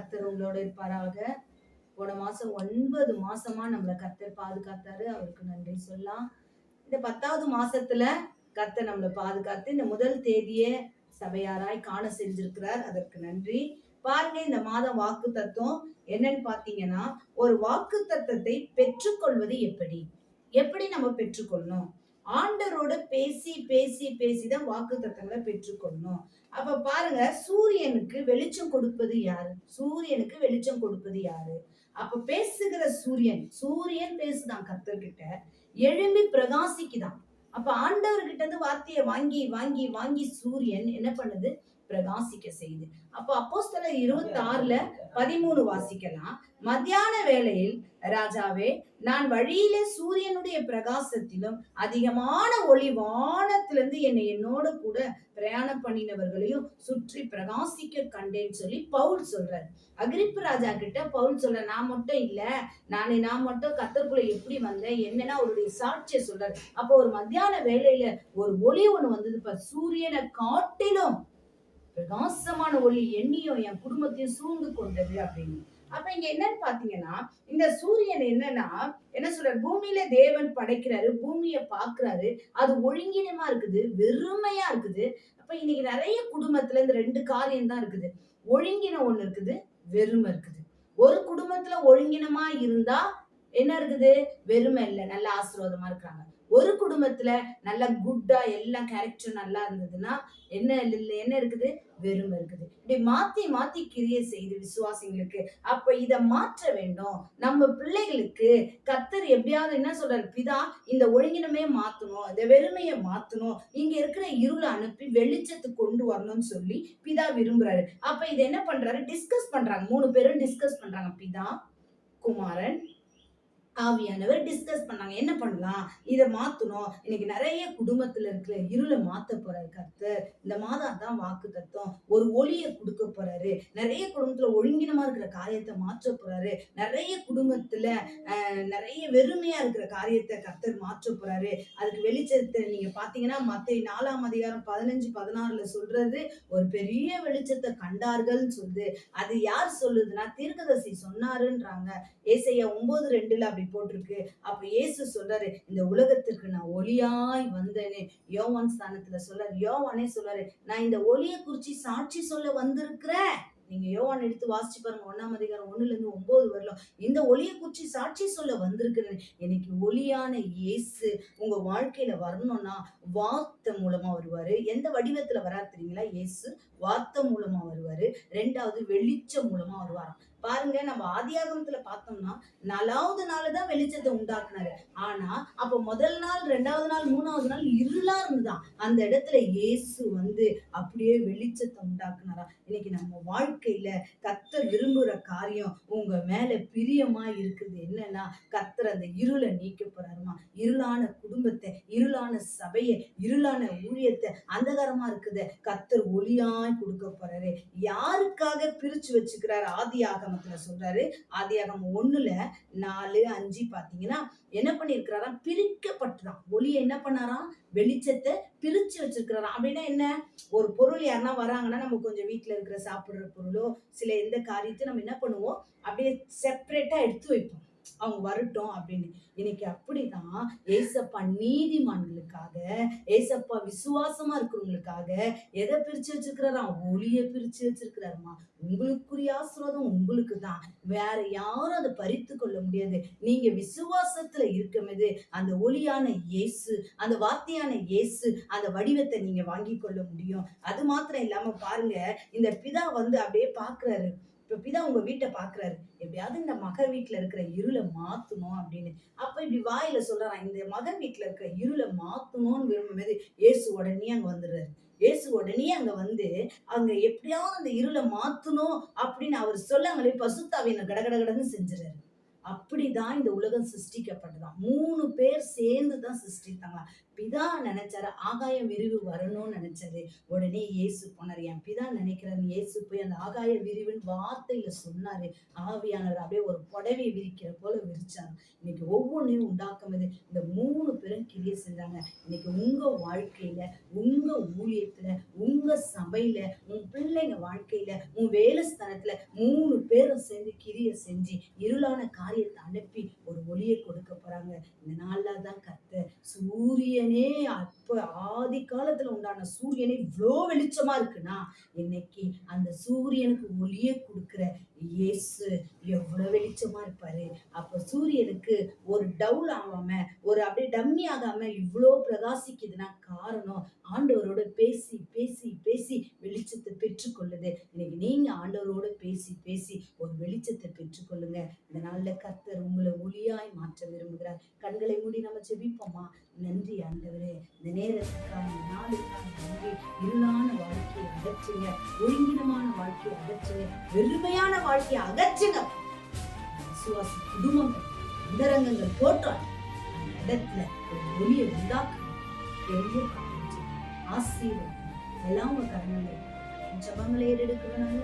கர்த்தர் உங்களோட இருப்பாராக. போன மாசம் ஒன்பது மாசமா நம்மள கர்த்தர் பாதுகாத்தாரு. அவருக்கு நன்றி சொல்லலாம். இந்த பத்தாவது மாசத்துல கர்த்தர் நம்மளை பாதுகாத்து இந்த முதல் தேதியை சபையாராய் காண செஞ்சிருக்கிறார். அதற்கு நன்றி. பாருங்க இந்த மாதம் வாக்கு தத்துவம் என்னன்னு பாத்தீங்கன்னா ஒரு வாக்கு தத்துவத்தை பெற்றுக்கொள்வது எப்படி? எப்படி நம்ம பெற்றுக்கொள்ளணும்? ஆண்டரோட பேசி பேசி பேசி தான் வாக்கு தத்தங்களை பெற்றுக்கொள்ளணும் அப்ப பாருங்க சூரியனுக்கு வெளிச்சம் கொடுப்பது யாரு? சூரியனுக்கு வெளிச்சம் கொடுப்பது யாரு? அப்ப பேசுகிற சூரியன் சூரியன் பேசுதான் கர்த்தர்கிட்ட. எழும்பி பிரகாசிக்குதான். அப்ப ஆண்டவர்கிட்ட இருந்து வார்த்தையை வாங்கி வாங்கி வாங்கி சூரியன் என்ன பண்ணுது? பிரகாசிக்க செய்யுது அப்போ அப்போஸ்தலர் இருபத்தி ஆறுல பதிமூணு வாசிக்கலாம். மத்தியான வேளையில் ராஜாவே நான் வழியிலே சூரியனுடைய பிரகாசத்திலும் அதிகமான ஒளி வானத்திலிருந்து என்னை என்னோட கூட பிரயாணம் பண்ணினவர்களையும் சுற்றி பிரகாசிக்க கண்டேன்னு சொல்லி பவுல் சொல்றாரு. அகிரிப்பு ராஜா கிட்ட பவுல் சொல்ற நான் மட்டும் இல்ல நானே நான் மட்டும் கத்தருக்குள்ள எப்படி வந்தேன்? என்னன்னா அவருடைய சாட்சியை சொல்றாரு? அப்போ ஒரு மத்தியான வேளையில ஒரு ஒளி ஒண்ணு வந்தது இப்ப சூரியனை காட்டிலும் பிரகாசமான ஒளி என்னையும் என் குடும்பத்தையும் சூழ்ந்து கொண்டது அப்படின்னு. அப்ப இங்க என்னன்னு பாத்தீங்கன்னா இந்த சூரியன் என்னன்னா என்ன சொல்ற பூமியில தேவன் படைக்கிறாரு பூமிய பாக்குறாரு அது ஒழுங்கினமா இருக்குது வெறுமையா இருக்குது. அப்ப இன்னைக்கு நிறைய குடும்பத்துல இந்த ரெண்டு காரியம் தான் இருக்குது. ஒழுங்கின ஒண்ணு இருக்குது வெறுமை இருக்குது. ஒரு குடும்பத்துல ஒழுங்கினமா இருந்தா என்ன இருக்குது? வெறுமை இல்லை நல்ல ஆசீர்வாதமா இருக்கிறாங்க. ஒரு குடும்பத்துல நல்ல குட்டா எல்லா கேரக்டரும் நல்லா இருந்ததுன்னா என்ன இல்ல என்ன இருக்குது? வெறுமை இருக்குது. இப்படி மாத்தி மாத்தி கிரியை செய்து விசுவாசிங்களுக்கு அப்ப இத மாற்ற வேண்டும். நம்ம பிள்ளைகளுக்கு கத்தர் எப்படியாவது என்ன சொல்றாரு? பிதா இந்த ஒழுங்கினமே மாத்தணும் இந்த வெறுமையை மாத்தணும் இங்க இருக்கிற இருளை அனுப்பி வெளிச்சத்துக்கு கொண்டு வரணும்னு சொல்லி பிதா விரும்புறாரு. அப்ப இதை என்ன பண்றாரு? டிஸ்கஸ் பண்றாங்க. மூணு பேரும் டிஸ்கஸ் பண்றாங்க. பிதா குமாரன் ஆவியானவர் டிஸ்கஸ் பண்ணாங்க. என்ன பண்ணலாம்? இதை மாத்தணும். இன்னைக்கு நிறைய குடும்பத்துல இருக்கிற இருளை மாற்ற போறாரு கர்த்தர். இந்த மாதம் தான் வாக்கு தத்துவம். ஒரு ஒளியை கொடுக்க போறாரு. நிறைய குடும்பத்துல ஒழுங்கினமா இருக்கிற காரியத்தை மாற்ற போறாரு. நிறைய குடும்பத்துல நிறைய வெறுமையா இருக்கிற காரியத்தை கர்த்தர் மாற்ற போறாரு. அதுக்கு வெளிச்சத்தை நீங்க பார்த்தீங்கன்னா மற்ற நாலாம் அதிகாரம் பதினஞ்சு பதினாறுல சொல்றது ஒரு பெரிய வெளிச்சத்தை கண்டார்கள்னு சொல்லுது. அது யார் சொல்லுதுன்னா தீர்க்கதரிசி சொன்னாருன்றாங்க. ஏசையா ஒன்பது ரெண்டுல அப்படி போட்டிருக்கு. அப்ப இயேசு சொல்றாரு இந்த உலகத்திற்கு நான் ஒளியாய் வந்தேனே. யோவான் ஸ்தானத்துல சொல்றாரு யோவானே சொல்றாரு நான் இந்த ஒளியை குறிச்சு சாட்சி சொல்ல வந்திருக்கிறேன். நீங்க யோவான் எடுத்து வாசிச்சு பாருங்க ஒன்னாம் அதிகாரம் ஒண்ணுல இருந்து ஒன்பது வரலாம். இந்த ஒளியை குறிச்சு சாட்சி சொல்ல வந்திருக்கிறேன். எனக்கு ஒளியான இயேசு உங்க வாழ்க்கையில வரணும்னா வார்த்தை மூலமா வருவாரு. எந்த வடிவத்துல வராரு தெரியுங்களா? இயேசு வார்த்தை மூலமா வருவாரு. ரெண்டாவது வெளிச்சம் மூலமா வருவாராம். பாருங்க நம்ம ஆதியாகமத்துல பார்த்தோம்னா நாலாவது நாள் தான் வெளிச்சத்தை உண்டாக்குனாரு. ஆனா அப்ப முதல் நாள் ரெண்டாவது நாள் மூணாவது நாள் இருளா இருந்துதான். அந்த இடத்துல இயேசு வந்து அப்படியே வெளிச்சத்தை உண்டாக்குனாரா. இன்னைக்கு நம்ம வாழ்க்கையில கத்த விரும்புற காரியம் உங்க மேல பிரியமா இருக்குது. என்னன்னா கத்தர் அந்த இருளை நீக்க போறாருமா. இருளான குடும்பத்தை இருளான சபையை இருளான ஊழியத்தை அந்தகாரமா இருக்குத. கத்தர் ஒளியாய் கொடுக்க போறாரு. யாருக்காக பிரிச்சு வச்சுக்கிறாரு ஆதியாகம் ஆகமத்துல சொல்றாரு. ஆதியாகம் ஆகமம் ஒண்ணுல நாலு அஞ்சு பாத்தீங்கன்னா என்ன பண்ணிருக்கிறாராம் பிரிக்கப்பட்டுதான். ஒளி என்ன பண்ணாராம்? வெளிச்சத்தை பிரிச்சு வச்சிருக்கிறாராம். அப்படின்னா என்ன? ஒரு பொருள் யாருன்னா வராங்கன்னா நம்ம கொஞ்சம் வீட்டுல இருக்கிற சாப்பிடுற பொருளோ சில எந்த காரியத்தையும் நம்ம என்ன பண்ணுவோம்? அப்படியே செப்பரேட்டா எடுத்து வைப்போம். அவங்க வரட்டும் அப்படின்னு. இன்னைக்கு அப்படிதான் ஏசப்பா நீதிமான்களுக்காக ஏசப்பா விசுவாசமா இருக்கிறவங்களுக்காக எதை பிரிச்சு வச்சிருக்கிறாராம் ஒளிய பிரிச்சு வச்சிருக்கிறாருமா. உங்களுக்குரிய ஆசீர்வாதம் உங்களுக்கு தான் வேற யாரும் அதை பறித்து கொள்ள முடியாது. நீங்க விசுவாசத்துல இருக்கும்போது அந்த ஒளியான இயேசு அந்த வார்த்தையான இயேசு அந்த வடிவத்தை நீங்க வாங்கி கொள்ள முடியும். அது மாத்திரம் இல்லாம பாருங்க இந்த பிதா வந்து அப்படியே பாக்குறாரு. இப்ப பிதா உங்க வீட்டை பாக்குறாரு. எப்படியாவது இந்த மக வீட்டுல இருக்கிற இருளை மாத்தணும் அப்படின்னு. அப்ப இப்படி வாயில சொல்றான் இந்த மக வீட்டுல இருக்கிற இருளை மாத்தணும்னு விரும்பும்போது இயேசு உடனே அங்க வந்துடுறாரு. இயேசு உடனே அங்க வந்து அங்க எப்படியாவது அந்த இருளை மாத்தணும் அப்படின்னு அவர் சொல்லாமலே பசுத்தாவின கடகடகடன்னு செஞ்சுறாரு அப்படிதான் இந்த உலகம் சிருஷ்டிக்கப்பட்டதான் மூணு பேர் சேர்ந்து தான் சிருஷ்டித்தாங்களாம் பிதா நினைச்சாரு ஆகாயம் விரிவு வரணும்னு நினைச்சாரு உடனே இயேசு போனார். என் பிதா நினைக்கிறாரு இயேசு போய் அந்த ஆகாய விரிவுன்னு வார்த்தையில சொன்னாரு. ஆவியானவர் அப்படியே ஒரு புடவை விரிக்கிற போல விரிச்சாங்க இன்னைக்கு ஒவ்வொன்றையும் உண்டாக்கும் போது இந்த மூணு பேரும் கிரியை செஞ்சாங்க. இன்னைக்கு உங்க வாழ்க்கையில உங்க ஊழியத்துல உங்க சபையில உன் பிள்ளைங்க வாழ்க்கையில உன் வேலை ஸ்தானத்துல மூணு பேரும் சேர்ந்து கிரியை செஞ்சு இருளான காரியத்தை அனுப்பி ஒரு ஒளியை கொடுக்க போறாங்க. இந்த நாள்ல தான் கத்த சூரியன் அப்ப ஆதி காலத்துல உண்டான சூரியனே இவ்வளோ வெளிச்சமா இருக்குன்னா இன்னைக்கு அந்த சூரியனுக்கு ஒளியே கொடுக்கிற இயேசு எவ்வளவு வெளிச்சமா இருப்பாரு. அப்ப சூரியனுக்கு ஒரு டவுல் ஆகாம ஒரு அப்படியே டம்மி ஆகாம இவ்வளோ பிரகாசிக்குதுன்னா காரணம் ஆண்டவரோட பேசி பேசி பேசி வெளிச்சத்தை பெற்றுக்கொள்ளுது. இன்னைக்கு நீங்க ஆண்டவரோட பேசி பேசி ஒரு வெளிச்சத்தை பெற்றுக்கொள்ளுங்க. இந்த நாளில் கர்த்தர் உங்களை ஒளியாய் மாற்ற விரும்புகிறார். கண்களை மூடி நம்ம செபிப்போமா நன்றி ஆண்டவரே. இந்த நேரத்துக்கான நாளுக்கான நன்றி. இருளான வாழ்க்கையை அகற்றுங்க. ஒழுங்கினமான வாழ்க்கையை அகற்றுங்க. வெறுமையான வாழ்க்கையை அகற்றுங்க விசுவாச குடும்பங்கள் அந்தரங்கங்கள் போட்டால் அந்த இடத்துல ஒரு ஒளியை உண்டாக்கணும் பெரிய ஆசீர்வாதம் எல்லாம் உங்க கரணங்கள் ஜபங்களை ஏறெடுக்கிறாங்க